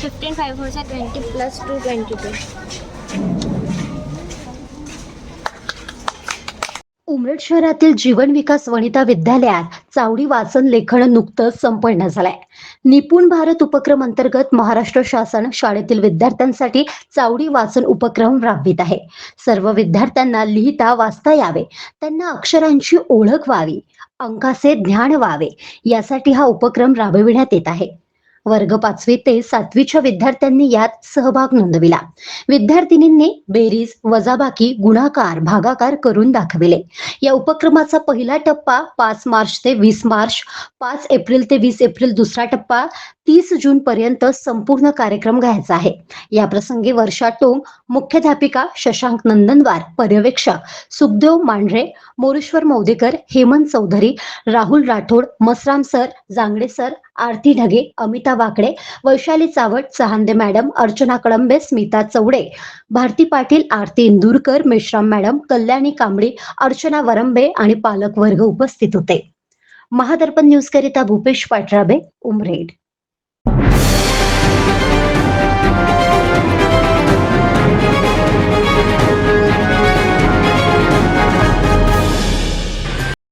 Fifteen five फोरचा twenty plus two twenty two Umred शहरातील जीवन विकास वनिता विद्यालयात चावडी वाचन लेखन नुकतंच संपन्न झालंय. निपुण भारत उपक्रम अंतर्गत महाराष्ट्र शासन शाळेतील विद्यार्थ्यांसाठी चावडी वाचन उपक्रम राबवित आहे. सर्व विद्यार्थ्यांना लिहिता वाचता यावे. त्यांना अक्षरांची ओळख व्हावी. अंकाचे ज्ञान व्हावे. यासाठी हा उपक्रम राबविण्यात येत आहे. वर्ग पाचवी ते सातवीच्या विद्यार्थ्यांनी यात सहभाग नोंदविला. विद्यार्थिनींनी बेरीज वजाबाकी गुणाकार भागाकार करून दाखविले. या उपक्रमाचा पहिला टप्पा पाच मार्च ते वीस मार्च पाच एप्रिल ते वीस एप्रिल दुसरा टप्पा तीस जून पर्यंत संपूर्ण कार्यक्रम घ्यायचा आहे. या प्रसंगी वर्षा टोंग मुख्याध्यापिका शशांक नंदनवार पर्यवेक्षक Sukhdev Mandhare Moreshwar Maudekar Hemant Chaudhari Rahul Rathod Masram sir Jangde sir Aarti Dhage Amita Wakde Vaishali Chawat Chahande madam Archana Kalambe Smita Chaude Bharti Patil Aarti Indurkar Meshram madam Kalyani Kambli Archana Warambe आणि पालक वर्ग उपस्थित होते. महादर्पण news करिता भूपेश पाटराबे उमरेड.